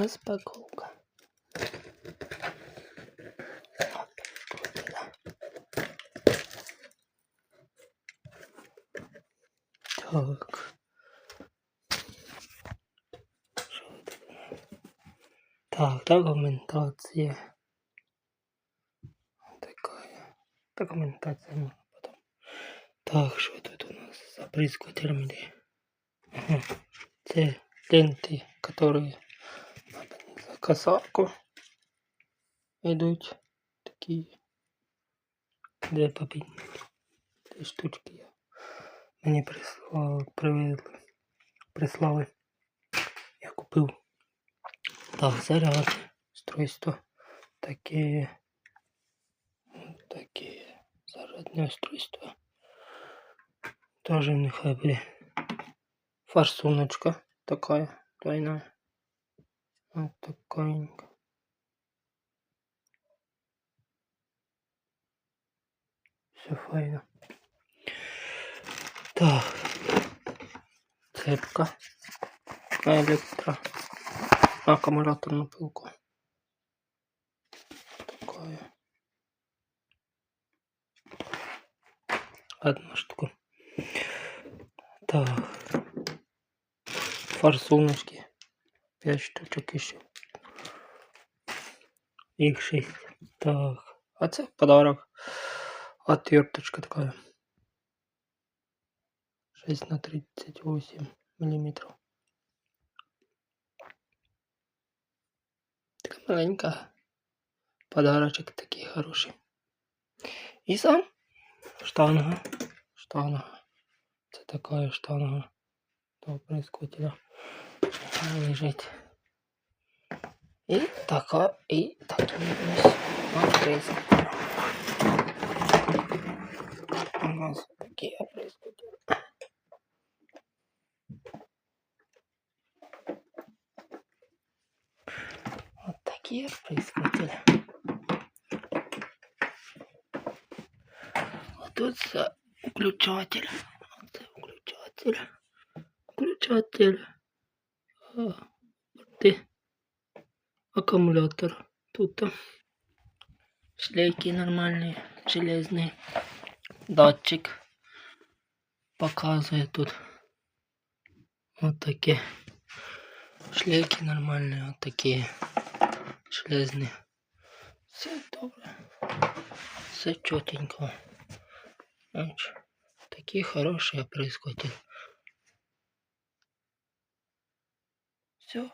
Розпаковка. Так. Так, документация. Такая. Документация можно потом. Так, що тут у нас за прискотелем іде? Ага. Це ленти, которые надо за косарку идут такие. Де попінь. Ці штучки я. Мені прислали, привезли, прислали. Я купив. Так, заряд, устройство. Таке. Таке. Зарядне устройство. Тоже нехай буде. Форсуночка такая двойная. Вот такая. Все файно. Так. Цепка. Электро. Аккумулятор на пилку. Такая. Одна штука. Так. Форсуночки. Пять штучок еще. Их шесть. Так. А це подарок. Отверточка такая. 6 на 38 миллиметров. Така маленька. Подарочок такий хороший. І сам штанга. Штанга. Це така штанга. До прискотіля Лежить. І така, і такі ось прискотіль. У нас такі прискотіль. Вот такие прискотели. А тут за включатель. Оце включатель. Включатель. Порти. Аккумулятор. Тут шлейки нормальные, железные. Датчик показывает тут. Вот такие. Шлейки нормальные, вот такие. Железные. Все добре. Все чотенько. Бачиш, Такі хороші Все.